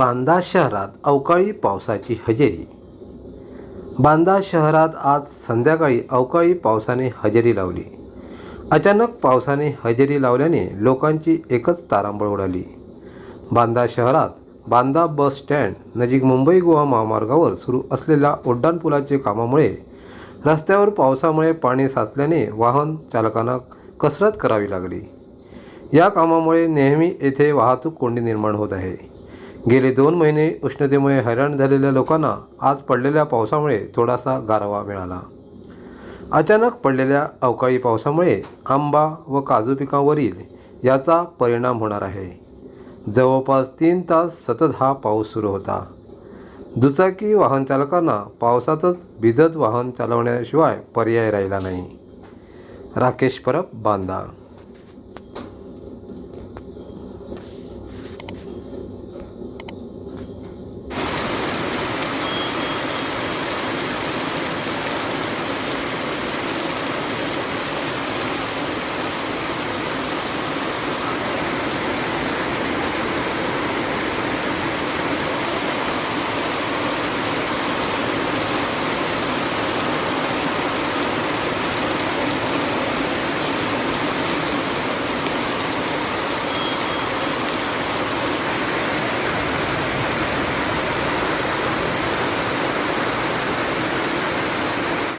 बांदा शहरात अवकाळी पावसाची हजेरी. बांदा शहरात आज संध्याकाळी अवकाळी पावसाने हजेरी लावली. अचानक पावसाने हजेरी लावल्याने लोकांची एकच तारांबळ उडाली. बांदा शहरात बांदा बस स्टँड नजीक मुंबई गोवा महामार्गावर सुरू असलेल्या उड्डाणपुलाचे कामामुळे रस्त्यावर पावसामुळे पाणी साचल्याने वाहन चालकांना कसरत करावी लागली. या कामामुळे नेहमी येथे वाहतूक कोंडी निर्माण होत आहे. गेले दोन महिने उष्णतेमुळे हैराण झालेल्या लोकांना आज पडलेल्या पावसामुळे थोडासा गारवा मिळाला. अचानक पडलेल्या अवकाळी पावसामुळे आंबा व काजू पिकांवरील याचा परिणाम होणार आहे. जवळपास तीन तास सतत हा पाऊस सुरू होता. दुचाकी वाहन चालकांना पावसातच भिजत वाहन चालवण्याशिवाय पर्याय राहिला नाही. राकेश परब बांदा